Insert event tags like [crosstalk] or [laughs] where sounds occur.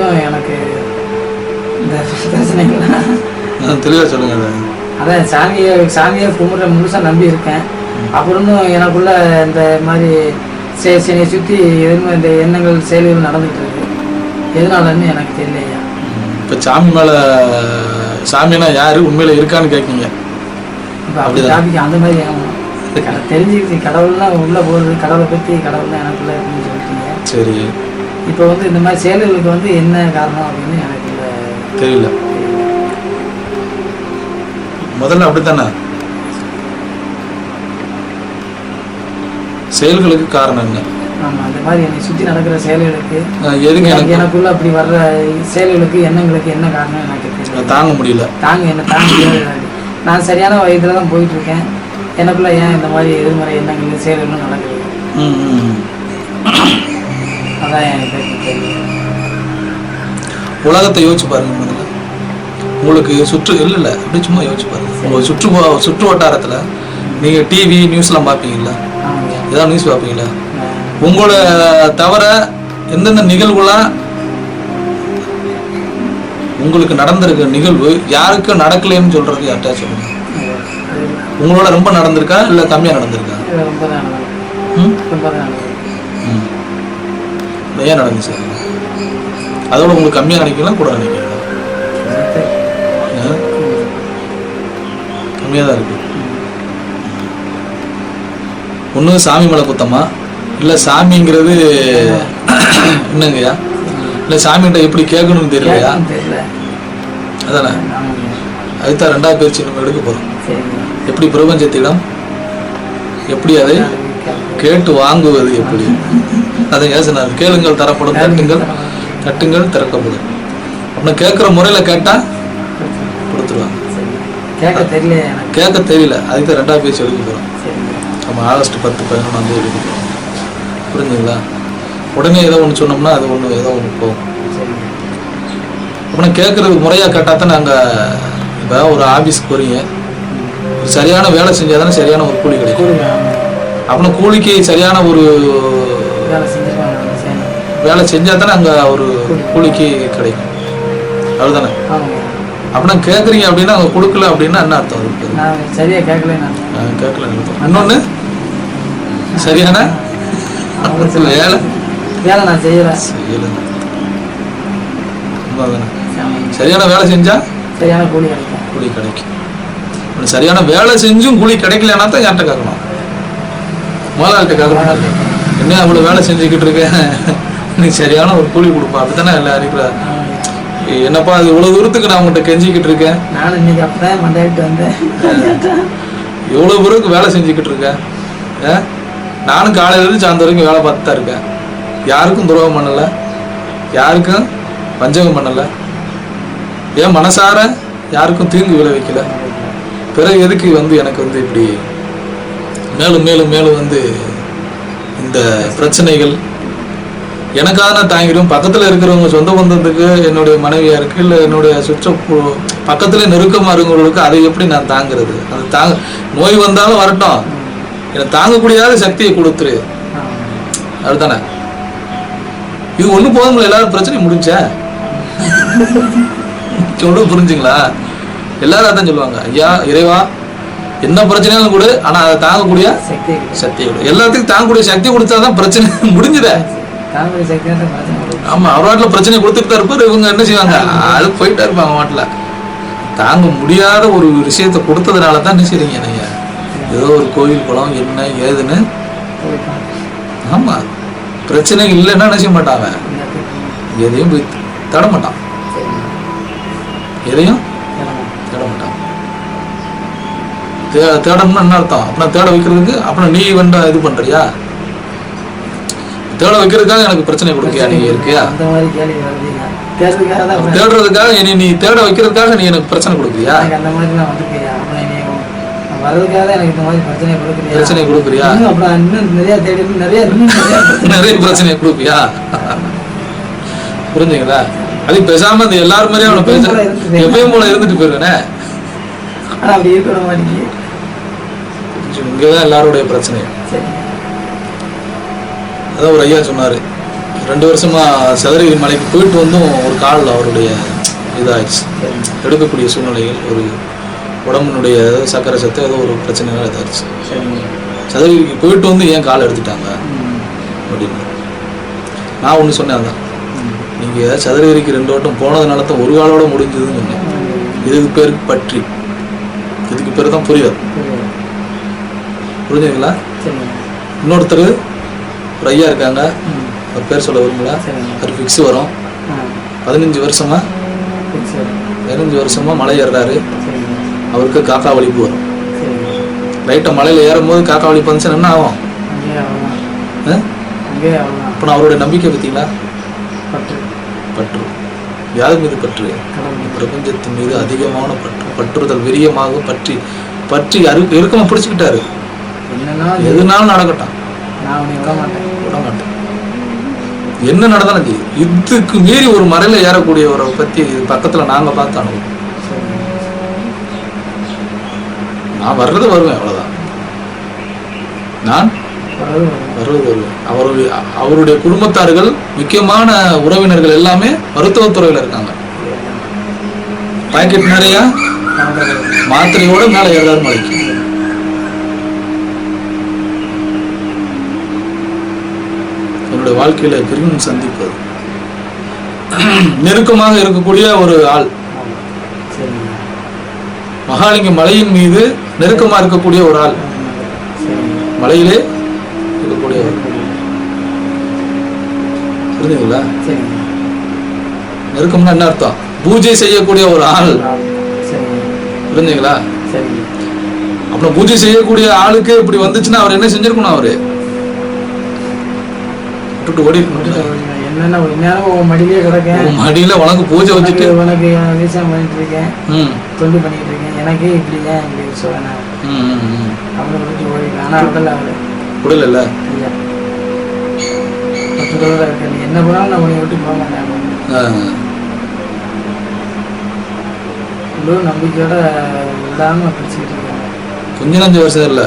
மட்டும் எனக்கு இந்த பிரச்சனைகள்லாம் தெளிவாக சொல்லுங்க அதை அதான் சாமியை சாமியை கும்பிட்ற முழுசாக நம்பி இருக்கேன். அப்புறமும் எனக்குள்ள இந்த மாதிரி சே சனியை சுற்றி எதுவுமே இந்த எண்ணங்கள் செயல்கள் நடந்துகிட்டு இருக்கு. எதனாலன்னு எனக்கு தெரியலையா? இப்போ சாமி மேலே சாமினா யார்? உண்மையில் இருக்கான்னு கேட்குங்க இப்போ அப்படி டாபிக் அந்த மாதிரி கட- தெரிஞ்சுக்கிச்சு கடவுள்லாம் உள்ளே போகிறது கடவுளை பற்றி கடவுள்லாம் எனக்குள்ள இருக்குன்னு சொல்லிட்டீங்க சரி. இப்போ வந்து இந்த மாதிரி செயல்களுக்கு வந்து என்ன காரணம் அப்படின்னு எனக்கு தெரியல. முதல்ல அப்படித்தானே? செயல்களுக்கு காரணம் என்ன? ஆமாம் அந்த மாதிரி என்னை சுற்றி நடக்கிற செயல்களுக்கு எதுங்க எனக்கு எனக்கு? எனக்குள்ள அப்படி வர்ற செயல்களுக்கு எண்ணங்களுக்கு என்ன காரணம் எனக்கு தாங்க முடியல. தாங்க என்ன தாங்க முடியாது. நான் சரியான வயதில் தான் போயிட்டு இருக்கேன் எனக்குள்ள ஏன் இந்த மாதிரி எதிர்மறை எண்ணங்கள் செயல்களும் நடக்குது? ம். அதான் எனக்கு தெரியல உலகத்தை யோசிச்சு பாருங்க முதல்ல உங்களுக்கு சுற்று இல்லை இல்லை அப்படி சும்மா யோசிச்சு பாருங்க. உங்க சுற்று சுற்று வட்டாரத்தில் நீங்கள் டிவி நியூஸ்லாம் பார்ப்பீங்களா ஏதாவது நியூஸ் பார்ப்பீங்களா உங்களோட தவிர எந்தெந்த நிகழ்வுலாம் உங்களுக்கு நடந்திருக்க நிகழ்வு யாருக்கும் நடக்கலைன்னு சொல்றது யார்ட்டா சொல்லுங்க. உங்களோட ரொம்ப நடந்திருக்கா இல்லை கம்மியாக நடந்திருக்கா? ரொம்ப ஏன் நடந்துச்சு. அதோட உங்களுக்கு கம்மியாக நினைக்கலாம் கூட நினைக்கலாம் கம்மியாக தான் இருக்கு. ஒன்று சாமி மேலே குத்தமா? இல்லை சாமிங்கிறது என்னங்கய்யா? இல்லை சாமிகிட்ட எப்படி கேட்கணும்னு தெரியலையா? அதானே? அதுதான் ரெண்டாவது பேச்சு நம்ம எடுக்க போகிறோம் எப்படி பிரபஞ்சத்திடம்? எப்படி அதை கேட்டு வாங்குவது எப்படி? அதை யோசனார் கேளுங்கள் தரப்படும் தட்டுங்கள் தட்டுங்கள் திறக்கப்படும். அப்படின்னா கேட்குற முறையில் கேட்டால் கொடுத்துருவாங்க. கேட்க தெரியல கேட்க தெரியல. அதுக்கு தான் ரெண்டாவது பேச்சு எடுக்க போகிறோம் நம்ம ஆகஸ்ட் பத்து பதினொன்றாம் தேதி எடுக்க போகிறோம் புரிஞ்சுங்களா? உடனே ஏதோ ஒன்று சொன்னோம்னா அது ஒன்று ஏதோ ஒன்று போகும். அப்படின்னா கேட்குறது முறையாக கேட்டால் தான் நாங்கள் இப்போ ஒரு ஆஃபீஸ்க்கு போகிறீங்க சரியான வேலை செஞ்சால் தானே சரியான ஒரு கூலி கிடைக்கும். அப்படின்னா கூலிக்கு சரியான ஒரு வேலை செய்யணும் வேலை செஞ்சால் தானே அங்கே ஒரு கூலிக்கு கிடைக்கும். அதுதானே அப்படின்னா கேட்குறீங்க அப்படின்னா அவங்க கொடுக்கல அப்படின்னா என்ன அர்த்தம் இருக்கு நான் சரியாக கேட்கல கேட்கல இன்னொன்று சரியான வேலை? வேலை நான் செய்யலை. செய்யலை. சரியான வேலை செஞ்சால் சரியான கூலி கிடைக்கும். கூலி கிடைக்கும். சரியான வேலை செஞ்சும் கூலி கிடைக்கலன்னா தான் யார்கிட்ட கேட்கணும். முதலாளிட்ட கேட்கணும். என்ன அவ்வளோ வேலை செஞ்சுக்கிட்டு இருக்கேன் நீ சரியான ஒரு கூலி கொடுப்பா. அப்படித்தானே இல்லை அனுப்புற என்னப்பா அது இவ்வளோ தூரத்துக்கு நான் உங்கள்கிட்ட கெஞ்சிக்கிட்டு இருக்கேன்? நானும் இன்னைக்கு அப்பதான் மண்டாயிட்டு வந்தேன். எவ்வளோ பேருக்கு வேலை செஞ்சுக்கிட்டு இருக்கேன்? நானும் காலையிலேருந்து சாயந்தரம் வரைக்கும் வேலை பார்த்து தான் இருக்கேன். யாருக்கும் துரோகம் பண்ணலை. யாருக்கும் வஞ்சகம் பண்ணலை. ஏன் மனசார யாருக்கும் தீங்கு விளைவிக்கல. பிறகு எதுக்கு வந்து எனக்கு வந்து இப்படி மேலும் மேலும் மேலும் வந்து இந்த பிரச்சனைகள் எனக்காக தாங்கிடும் பக்கத்தில் இருக்கிறவங்க சொந்த பந்தத்துக்கு என்னுடைய மனைவியாக இருக்குது இல்லை என்னுடைய சுற்ற பக்கத்தில் நெருக்கமாக இருக்கிறவங்களுக்கு அதை எப்படி நான் தாங்குறது? அது தாங்க நோய் வந்தாலும் வரட்டும். எனக்கு தாங்கக்கூடியாத சக்தியை கொடுத்துரு. அதுதானே. இது ஒன்றும் போதுங்களா எல்லாரும் பிரச்சனையும் முடிஞ்சா? சொல்லு புரிஞ்சுங்களா? எல்லாரும் அதான் சொல்லுவாங்க ஐயா இறைவா என்ன பிரச்சனையாலும் கொடு ஆனா அதை தாங்கக்கூடிய சக்தி கொடு. எல்லாத்துக்கும் தாங்கக்கூடிய சக்தி கொடுத்தாதான் பிரச்சனை [laughs] முடிஞ்சுதே. ஆமா அவர் வாட்டில் பிரச்சனை கொடுத்துட்டு தான் இருப்பாரு இவங்க என்ன செய்வாங்க? அது போயிட்டா இருப்பாங்க வாட்டில். தாங்க முடியாத ஒரு விஷயத்தை கொடுத்ததுனால தான் என்ன செய்றீங்க நீங்க? ஏதோ ஒரு கோயில் குளம் என்ன ஏதுன்னு. ஆமா. பிரச்சனை இல்லைன்னா என்ன செய்ய மாட்டாங்க? எதையும் போய் தட மாட்டான். எதையும் கிளம்பு. தேட மாட்டான். தே தேடணும்னா என்ன அர்த்தம்? அப்படின்னா தேட வைக்கிறதுக்கு அப்புறம் நீ வந்து இது பண்றியா? தேட வைக்கிறதுக்காக எனக்கு பிரச்சனை கொடுக்கியா? நீ இருக்கியா? தேடுறதுக்காக நீ நீ தேட வைக்கிறதுக்காக நீ எனக்கு பிரச்சனை கொடுக்குறியா? [laughs] பிரச்சனை கொடுக்குறியா? நிறைய பிரச்சனை. கொடுப்பியா? புரிஞ்சுங்களா? அது பேசாம எல்லாரும் மாதிரியும் அவனை பேச எப்பயும் போல இருந்துட்டு போயிருவேனே? ஆனா அப்படி இருக்கிற மாதிரி இங்கதான் எல்லாருடைய பிரச்சனை. சரி. அதான் ஒரு ஐயா சொன்னாரு ரெண்டு வருஷமா சதுரகிரி மலைக்கு போயிட்டு வந்தும் ஒரு காலில் அவருடைய இதாயிடுச்சு. சரிங்க எடுக்கக்கூடிய சூழ்நிலைகள் ஒரு உடம்பினுடைய சக்கரை சத்து ஏதோ ஒரு பிரச்சனைகள் இதாயிடுச்சு. சரிங்க சதுரகிரிக்கு போயிட்டு வந்து ஏன் கால் எடுத்துட்டாங்க? அப்படின்னு. நான் ஒன்று சொன்னேன் அதான். நீங்கள் சதுரகிரிக்கு ரெண்டு வட்டம் போனதுனால தான் ஒரு காலோட முடிஞ்சதுன்னு சொன்னேன். இதுக்கு பேர் பற்றி. இதுக்கு பேர் தான் புரியாது. புரிஞ்சுங்களா இன்னொருத்தர் ஒரு ஐயா இருக்காங்க. அவர் பேர் சொல்ல விரும்பல. அவர் ஃபிக்ஸ் வரும். பதினஞ்சு வருஷமா? பதினஞ்சு வருஷமா மலை ஏறுறாரு. அவருக்கு காக்கா வலிப்பு வரும். லைட்டாக மலையில் ஏறும்போது காக்கா வலிப்பு வந்துச்சுன்னா என்ன ஆகும்? அப்போ நான் அவருடைய நம்பிக்கை பார்த்தீங்களா பட்டு பற்று. யார் மீது பற்று பிரபஞ்சத்தின் மீது அதிகமான பற்று பற்றுதல் விரியமாக பற்றி பற்றி அரு இறுக்கமா பிடிச்சுக்கிட்டாரு. என்னன்னா எதுனாலும் நடக்கட்டும். நான் விட மாட்டேன். விட மாட்டேன். என்ன நடந்தாலும் சரி இதுக்கு மீறி ஒரு மறையில ஏறக்கூடியவரை பத்தி பக்கத்துல நாங்க பார்த்து அனுபவம். நான் வர்றது வருவேன் அவ்வளவுதான். நான். வருவது அவருடைய அவருடைய குடும்பத்தார்கள் முக்கியமான உறவினர்கள் எல்லாமே மருத்துவத்துறையில இருக்காங்க. பாக்கெட் நிறைய? மாத்திரையோட மேல எல்லாரும் மலைக்கு என்னுடைய வாழ்க்கையில பெரும் சந்திப்பது நெருக்கமாக இருக்கக்கூடிய ஒரு ஆள். மகாலிங்க மலையின் மீது நெருக்கமா இருக்கக்கூடிய ஒரு ஆள். மலையிலே இருக்கக்கூடிய ஒரு சரிங்க. நெருக்கம்னா என்ன அர்த்தம்? பூஜை செய்யக்கூடிய ஒரு ஆள். புரிஞ்சுங்களா? அப்புறம் பூஜை செய்யக்கூடிய ஆளுக்கு இப்படி வந்துச்சுன்னா அவர் என்ன செஞ்சிருக்கணும் அவரு? விட்டுட்டு ஓடி மடியிலே உனக்கு பூஜை வச்சுட்டு. உனக்கு விவசாயம் பண்ணிட்டு இருக்கேன் தொண்டு பண்ணிட்டு இருக்கேன் எனக்கே இப்படி ஏன் இப்படி சோதனை ம், ம், ம். அவங்க விட்டு ஓடிக்கலாம் ஆனால் விடல அவரு. விடல என்ன பண்ணாலும் நான் உன்னை விட்டு போக மாட்டேன். நம்பிக்கையோட விடாம பிடிச்சிக்கிட்டு இருக்காங்க கொஞ்ச நஞ்சு வருஷம் இல்ல